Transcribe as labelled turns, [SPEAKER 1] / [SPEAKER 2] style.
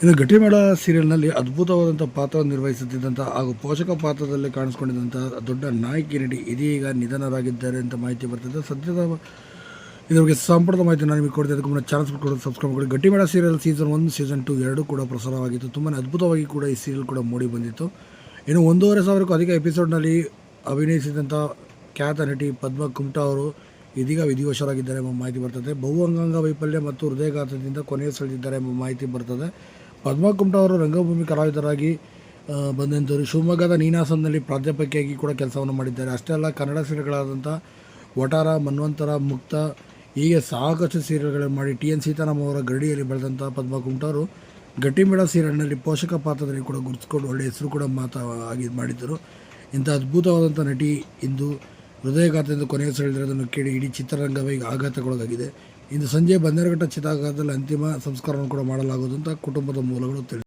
[SPEAKER 1] ಇನ್ನು ಗಟ್ಟಿಮೇಳ ಸೀರಿಯಲ್ನಲ್ಲಿ ಅದ್ಭುತವಾದಂಥ ಪಾತ್ರ ನಿರ್ವಹಿಸುತ್ತಿದ್ದಂಥ ಹಾಗೂ ಪೋಷಕ ಪಾತ್ರದಲ್ಲಿ ಕಾಣಿಸ್ಕೊಂಡಿದ್ದಂಥ ದೊಡ್ಡ ನಾಯಕಿ ನಟಿ ಇದೀಗ ನಿಧನರಾಗಿದ್ದಾರೆ ಅಂತ ಮಾಹಿತಿ ಬರ್ತಿದೆ. ಸದ್ಯದ ಇದ್ರ ಬಗ್ಗೆ ಸಂಪೂರ್ಣ ಮಾಹಿತಿ ನಾನು ನಿಮಗೆ ಅದಕ್ಕೆ ಮುನ್ನ ಚಾನಲ್ಸ್ ಕೊಡೋದು ಸಬ್ಸ್ಕ್ರೈಬ್ ಮಾಡಿ. Gattimela serial season one season two ಎರಡೂ ಕೂಡ ಪ್ರಸಾರವಾಗಿತ್ತು. ತುಂಬಾ ಅದ್ಭುತವಾಗಿ ಕೂಡ ಈ ಸೀರಿಯಲ್ ಕೂಡ ಮೂಡಿ ಬಂದಿತ್ತು. ಇನ್ನು ಒಂದೂವರೆ ಸಾವಿರಕ್ಕೂ ಅಧಿಕ ಎಪಿಸೋಡ್ನಲ್ಲಿ ಅಭಿನಯಿಸಿದಂಥ ಖ್ಯಾತ ನಟಿ ಪದ್ಮ ಕುಮಟಾ ಅವರು ಇದೀಗ ವಿಧಿವಶರಾಗಿದ್ದಾರೆ ಎಂಬ ಮಾಹಿತಿ ಬರ್ತದೆ. ಬಹು ಅಂಗಾಂಗ ವೈಫಲ್ಯ ಮತ್ತು ಹೃದಯಘಾತದಿಂದ ಕೊನೆಯುಸಿಳಿದಿದ್ದಾರೆ ಎಂಬ ಮಾಹಿತಿ ಬರ್ತದೆ. ಪದ್ಮ ಅವರು ರಂಗಭೂಮಿ ಕಲಾವಿದರಾಗಿ ಬಂದಂಥವ್ರು ಶಿವಮೊಗ್ಗದ ನೀನಾಸಂನಲ್ಲಿ ಪ್ರಾಧ್ಯಾಪಕಿಯಾಗಿ ಕೂಡ ಕೆಲಸವನ್ನು ಮಾಡಿದ್ದಾರೆ. ಅಷ್ಟೇ ಅಲ್ಲ, ಕನ್ನಡ ಸೀರೆಗಳಾದಂಥ ವಟಾರ, ಮನ್ವಂತರ, ಮುಕ್ತ, ಹೀಗೆ ಸಾಕಷ್ಟು ಸೀರಿಯಲ್ಗಳನ್ನು ಮಾಡಿ ಟಿ. ಎನ್. ಸೀತಾರಾಮ್ ಅವರ ಗರಡಿಯಲ್ಲಿ ಬೆಳೆದಂಥ ಪದ್ಮ ಕುಮಟಾ ಅವರು ಗಟ್ಟಿಮೇಳ ಸೀರಿಯಲ್ನಲ್ಲಿ ಪೋಷಕ ಪಾತ್ರದಲ್ಲಿ ಕೂಡ ಗುರುತಿಸ್ಕೊಂಡು ಒಳ್ಳೆಯ ಹೆಸರು ಕೂಡ ಮಾತಾ, ಆಗಿ ಮಾಡಿದ್ದರು. ಇಂಥ ಅದ್ಭುತವಾದಂಥ ನಟಿ ಇಂದು ಹೃದಯಘಾತದಿಂದ ಕೊನೆಯುಸಿಳಿದಿರೋದನ್ನು ಕೇಳಿ ಇಡೀ ಚಿತ್ರರಂಗವಾಗಿ ಆಘಾತಗೊಳಗಾಗಿದೆ ಇಂದು ಸಂಜೆ ಬನ್ನೇರುಘಟ್ಟ ಚಿತಾಗಾರದಲ್ಲಿ ಅಂತಿಮ ಸಂಸ್ಕಾರವನ್ನು ಕೂಡ ಮಾಡಲಾಗುವುದು ಅಂತ ಕುಟುಂಬದ ಮೂಲಗಳು ತಿಳಿಸಿವೆ.